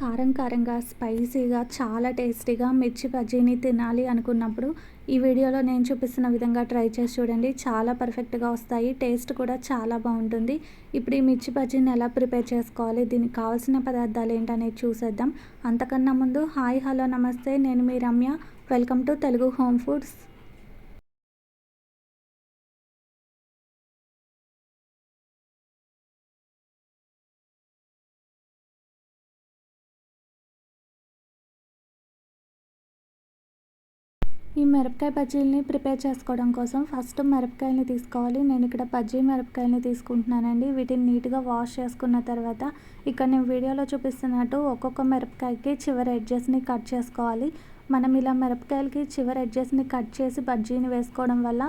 కారం కారంగా స్పైసీగా చాలా టేస్టీగా మిర్చి బజ్జీని తినాలి అనుకున్నప్పుడు ఈ వీడియోలో నేను చూపిస్తున్న విధంగా ట్రై చేసి చూడండి. చాలా పర్ఫెక్ట్గా వస్తాయి. టేస్ట్ కూడా చాలా బాగుంటుంది. ఇప్పుడు ఈ మిర్చి బజ్జీని ఎలా ప్రిపేర్ చేసుకోవాలి? దీనికి కావాల్సిన పదార్థాలు ఏంటనేది చూసేద్దాం. అంతకన్నా ముందు హాయ్ హలో నమస్తే. నేను మీ Ramya. Welcome to Telugu home foods. ఈ మిరపకాయ బజ్జీలని ప్రిపేర్ చేసుకోవడం కోసం ఫస్ట్ మిరపకాయలని తీసుకోవాలి. నేను ఇక్కడ బజ్జీ మిరపకాయలని తీసుకుంటున్నానండి. వీటిని నీట్గా వాష్ చేసుకున్న తర్వాత ఇక్కడ నేను వీడియోలో చూపిస్తున్నట్టు ఒక్కొక్క మిరపకాయకి చివరి ఎడ్జెస్ని కట్ చేసుకోవాలి. మనం ఇలా మిరపకాయలకి చివరి ఎడ్జెస్ని కట్ చేసి బజ్జీని వేసుకోవడం వల్ల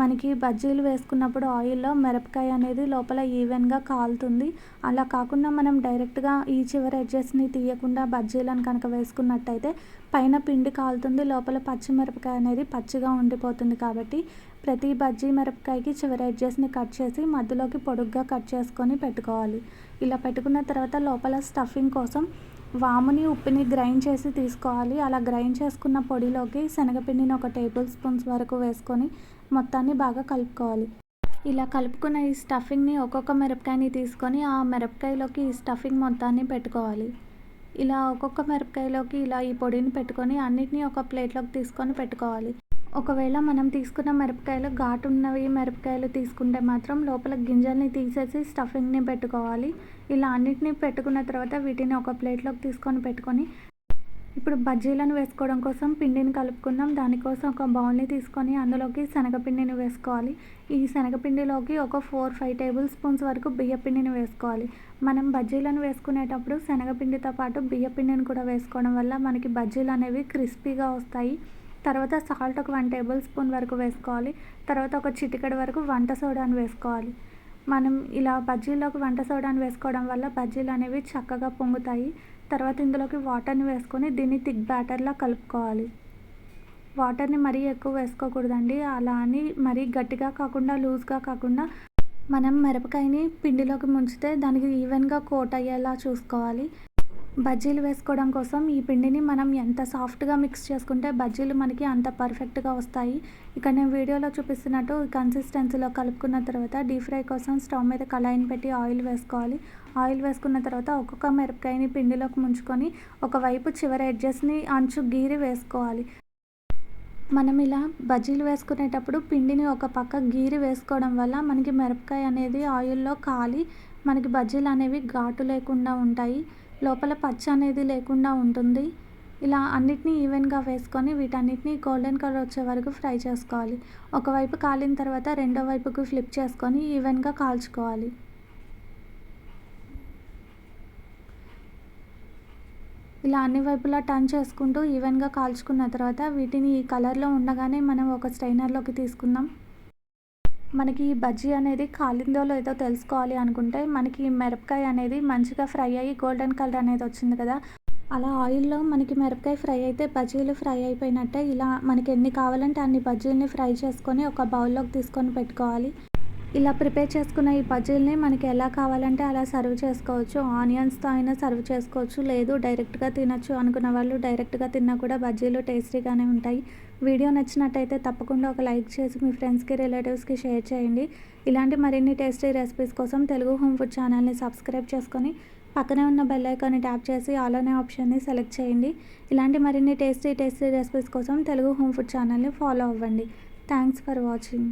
మనకి బజ్జీలు వేసుకున్నప్పుడు ఆయిల్లో మిరపకాయ అనేది లోపల ఈవెన్గా కాలుతుంది. అలా కాకుండా మనం డైరెక్ట్గా ఈ చివరి ఎడ్జెస్ని తీయకుండా బజ్జీలను కనుక వేసుకున్నట్టయితే పైన పిండి కాలుతుంది లోపల పచ్చి మిరపకాయ అనేది పచ్చిగా ఉండిపోతుంది కాబట్టి ప్రతి బజ్జీ మిరపకాయకి చివరి ఎడ్జెస్ని కట్ చేసి మధ్యలోకి పొడుగ్గా కట్ చేసుకొని పెట్టుకోవాలి. ఇలా పెట్టుకున్న తర్వాత లోపల స్టఫింగ్ కోసం వాముని ఉప్పుని గ్రైండ్ చేసి తీసుకోవాలి. అలా గ్రైండ్ చేసుకున్న పొడిలోకి శనగపిండిని ఒక టేబుల్ స్పూన్స్ వరకు వేసుకొని మొత్తాన్ని బాగా కలుపుకోవాలి. ఇలా కలుపుకున్న ఈ స్టఫింగ్ని ఒక్కొక్క మిరపకాయని తీసుకొని ఆ మిరపకాయలోకి ఈ స్టఫింగ్ మొత్తాన్ని పెట్టుకోవాలి. ఇలా ఒక్కొక్క మిరపకాయలోకి ఇలా ఈ పొడిని పెట్టుకొని అన్నిటినీ ఒక ప్లేట్లోకి తీసుకొని పెట్టుకోవాలి. ఒకవేళ మనం తీసుకున్న మిరపకాయలు ఘాటు ఉన్నవి మిరపకాయలు తీసుకుంటే మాత్రం లోపల గింజల్ని తీసేసి స్టఫింగ్ని పెట్టుకోవాలి. ఇలా అన్నిటిని పెట్టుకున్న తర్వాత వీటిని ఒక ప్లేట్లోకి తీసుకొని పెట్టుకొని ఇప్పుడు బజ్జీలను వేసుకోవడం కోసం పిండిని కలుపుకుందాం. దానికోసం ఒక బౌల్ని తీసుకొని అందులోకి శనగపిండిని వేసుకోవాలి. ఈ శనగపిండిలోకి ఒక ఫోర్ ఫైవ్ టేబుల్ స్పూన్స్ వరకు బియ్యపిండిని వేసుకోవాలి. మనం బజ్జీలను వేసుకునేటప్పుడు శనగపిండితో పాటు బియ్యపిండిని కూడా వేసుకోవడం వల్ల మనకి బజ్జీలు అనేవి క్రిస్పీగా వస్తాయి. తర్వాత సాల్ట్ ఒక వన్ టేబుల్ స్పూన్ వరకు వేసుకోవాలి. తర్వాత ఒక చిటికెడు వరకు వంట సోడాని వేసుకోవాలి. మనం ఇలా బజ్జీలోకి వంట సోడాని వేసుకోవడం వల్ల బజ్జీలు అనేవి చక్కగా పొంగుతాయి. తర్వాత ఇందులోకి వాటర్ని వేసుకొని దీన్ని థిక్ బ్యాటర్లా కలుపుకోవాలి. వాటర్ని మరీ ఎక్కువ వేసుకోకూడదండి. అలా అని మరీ గట్టిగా కాకుండా లూజ్గా కాకుండా మనం మిరపకాయని పిండిలోకి ముంచితే దానికి ఈవెన్గా కోట్ అయ్యేలా చూసుకోవాలి. బజ్జీలు వేసుకోవడం కోసం ఈ పిండిని మనం ఎంత సాఫ్ట్గా మిక్స్ చేసుకుంటే బజ్జీలు మనకి అంత పర్ఫెక్ట్గా వస్తాయి. ఇక్కడ నేను వీడియోలో చూపిస్తున్నట్టు కన్సిస్టెన్సీలో కలుపుకున్న తర్వాత డీప్ ఫ్రై కోసం స్టవ్ మీద కళాయిని పెట్టి ఆయిల్ వేసుకోవాలి. ఆయిల్ వేసుకున్న తర్వాత ఒక్కొక్క మిరపకాయని పిండిలోకి ముంచుకొని ఒకవైపు చివరి ఎడ్జెస్ని అంచు గీరి వేసుకోవాలి. మనం ఇలా బజ్జీలు వేసుకునేటప్పుడు పిండిని ఒక పక్క గీరి వేసుకోవడం వల్ల మనకి మిరపకాయ అనేది ఆయిల్లో కాలి మనకి బజ్జీలు అనేవి ఘాటు లేకుండా ఉంటాయి. లోపల పచ్చ అనేది లేకుండా ఉంటుంది. ఇలా అన్నిటినీ ఈవెన్గా వేసుకొని వీటన్నిటిని గోల్డెన్ కలర్ వచ్చే వరకు ఫ్రై చేసుకోవాలి. ఒకవైపు కాలిన తర్వాత రెండో వైపుకు ఫ్లిప్ చేసుకొని ఈవెన్గా కాల్చుకోవాలి. ఇలా అన్ని వైపులా టర్న్ చేసుకుంటూ ఈవెన్గా కాల్చుకున్న తర్వాత వీటిని ఈ కలర్లో ఉండగానే మనం ఒక స్ట్రైనర్లోకి తీసుకుందాం. మనకి బజ్జీ అనేది కాలిందో లేదో తెలుసుకోవాలి అనుకుంటే మనకి మిరపకాయ అనేది మంచిగా ఫ్రై అయ్యి గోల్డెన్ కలర్ అనేది వచ్చింది కదా. అలా ఆయిల్లో మనకి మిరపకాయ ఫ్రై అయితే బజ్జీలు ఫ్రై అయిపోయినట్టే ఇలా మనకి ఎన్ని కావాలంటే అన్ని బజ్జీలని ఫ్రై చేసుకొని ఒక బౌల్లోకి తీసుకొని పెట్టుకోవాలి. ఇలా ప్రిపేర్ చేసుకున్న ఈ బజ్జీల్ని మనకి ఎలా కావాలంటే అలా సర్వ్ చేసుకోవచ్చు. ఆనియన్స్తో అయినా సర్వ్ చేసుకోవచ్చు. లేదు డైరెక్ట్గా తినచ్చు అనుకున్న వాళ్ళు డైరెక్ట్గా తిన్నా కూడా బజ్జీలు టేస్టీగానే ఉంటాయి. వీడియో నచ్చినట్టయితే తప్పకుండా ఒక లైక్ చేసి మీ ఫ్రెండ్స్కి రిలేటివ్స్కి షేర్ చేయండి. ఇలాంటి మరిన్ని టేస్టీ రెసిపీస్ కోసం తెలుగు హోమ్ ఫుడ్ ఛానల్ని సబ్స్క్రైబ్ చేసుకొని పక్కనే ఉన్న బెల్ ఐకాన్ని ట్యాప్ చేసి ఆల్ అనే ఆప్షన్ని సెలెక్ట్ చేయండి. ఇలాంటి మరిన్ని టేస్టీ టేస్టీ రెసిపీస్ కోసం తెలుగు హోమ్ ఫుడ్ ఛానల్ని ఫాలో అవ్వండి. Thanks for watching.